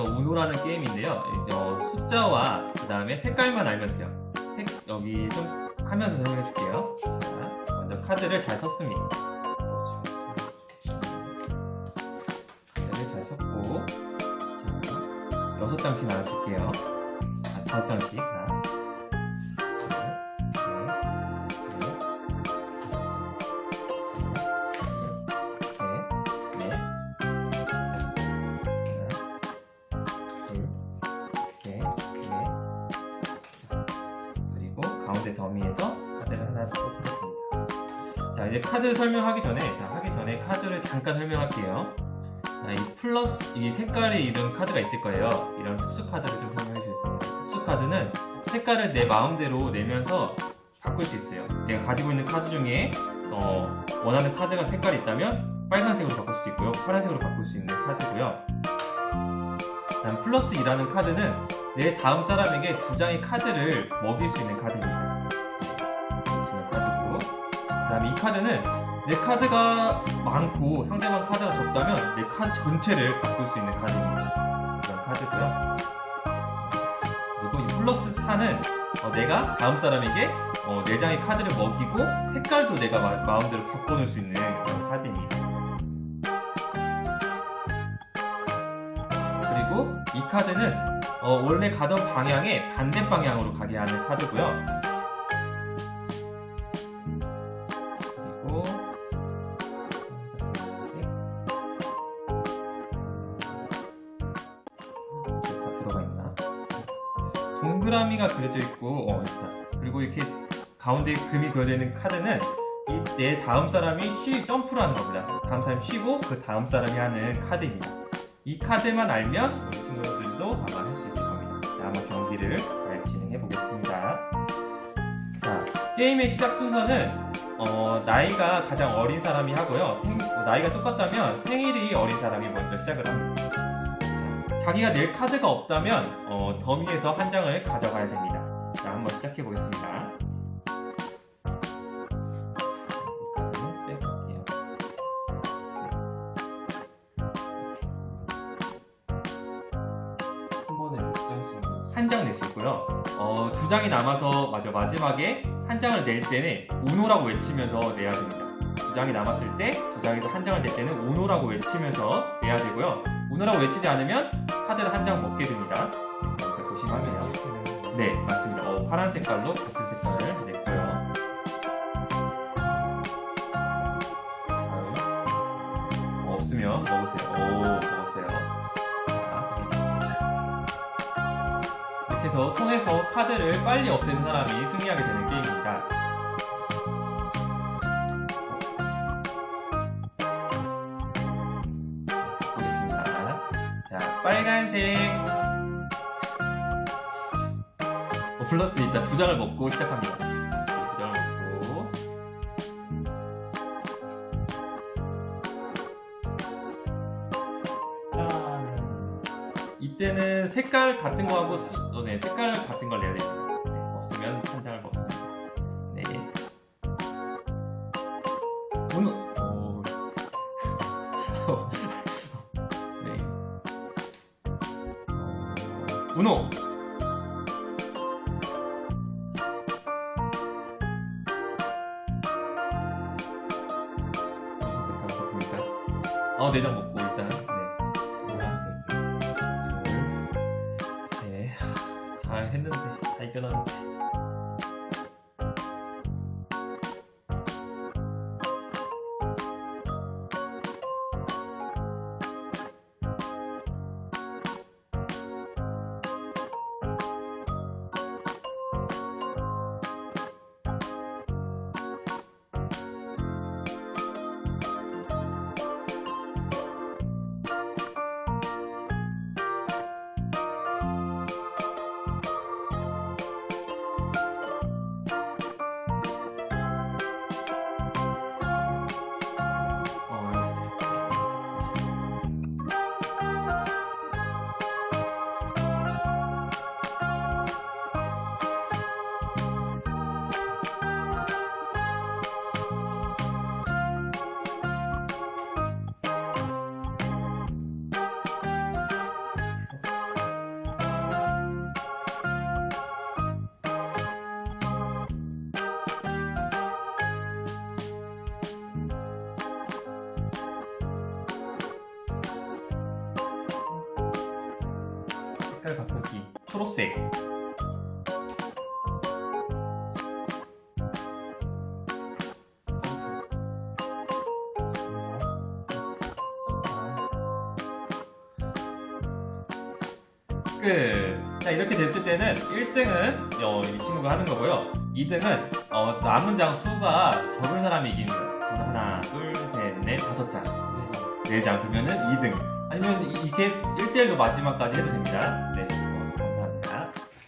이거 우노라는 게임인데요. 이제 어, 숫자와 그 다음에 색깔만 알면 돼요. 색, 여기 좀 하면서 설명해 줄게요. 자, 먼저 카드를 잘 썼습니다. 카드를 잘 썼고, 자, 여섯 장씩 나눠줄게요. 아, 다섯 장씩. 하나, 가운데 더미에서 카드를 하나 뽑겠습니다. 자, 이제 카드 설명하기 전에, 자, 하기 전에 카드를 잠깐 설명할게요. 자, 이 플러스, 이 색깔이 이런 카드가 있을 거예요. 이런 특수 카드를 좀 설명해 주겠습니다. 특수 카드는 색깔을 내 마음대로 내면서 바꿀 수 있어요. 내가 가지고 있는 카드 중에, 어, 원하는 카드가 색깔이 있다면 빨간색으로 바꿀 수도 있고요. 파란색으로 바꿀 수 있는 카드고요. 플러스 2라는 카드는 내 다음 사람에게 두 장의 카드를 먹일 수 있는 카드입니다. 카드고. 그 다음에 이 카드는 내 카드가 많고 상대방 카드가 적다면 내 카드 전체를 바꿀 수 있는 카드입니다. 이런 카드고요. 그리고 이 플러스 4는 내가 다음 사람에게 어, 네 장의 카드를 먹이고 색깔도 내가 마, 마음대로 바꿔놓을 수 있는 그런 카드입니다. 그리고 이 카드는 어, 원래 가던 방향에 반대 방향으로 가게 하는 카드고요. 그리고 이렇게 다 들어가 있나? 동그라미가 그려져 있고 어. 그리고 이렇게 가운데 금이 그려져 있는 카드는 이내 다음 사람이 쉬 점프를 하는 겁니다. 다음 사람이 쉬고 그 다음 사람이 하는 카드입니다. 이 카드만 알면 우리 친구들도 아마 할 수 있을 겁니다. 자, 한번 경기를 잘 진행해 보겠습니다. 자, 게임의 시작 순서는 어, 나이가 가장 어린 사람이 하고요. 생- 나이가 똑같다면 생일이 어린 사람이 먼저 시작을 합니다. 자, 자기가 낼 카드가 없다면 어, 더미에서 한 장을 가져가야 됩니다. 자, 한번 시작해 보겠습니다. 한장 있고요. 어, 두 장이 남아서 맞아 마지막에 한 장을 낼 때는 우노라고 외치면서 내야 됩니다. 두 장이 남았을 때 두 장에서 한 장을 낼 때는 우노라고 외치면서 내야 되고요. 우노라고 외치지 않으면 카드를 한 장 먹게 됩니다. 그러니까 조심하세요. 네, 맞습니다. 어, 파란 색깔로 같은 색깔을 냈고요. 어, 없으면 먹으세요. 오, 먹었어요. 해서 손에서 카드를 빨리 없애는 사람이 승리하게 되는 게임입니다. 보겠습니다. 자, 빨간색. 어, 플러스 일단 두 장을 먹고 시작합니다. 이때는 색깔 같은 거 하고 수, 어, 네, 색깔 같은 걸 내야 됩니다. 네, 없으면 한 장을 먹습니다. 네. 문어. 어. 네. 어, 문어. 무슨 색깔 바꿉니까? 어, 네장 먹고 다 이겨놨는데. 초록색. 끝. 자, 이렇게 됐을 때는 1등은 어, 이 친구가 하는 거고요. 2등은 어, 남은 장 수가 적은 사람이 이기는 거예요. 하나, 둘, 셋, 넷, 다섯 장. 4장. 그러면은 2등. 아니면 이- 이게 1대1로 마지막까지 해도 됩니다.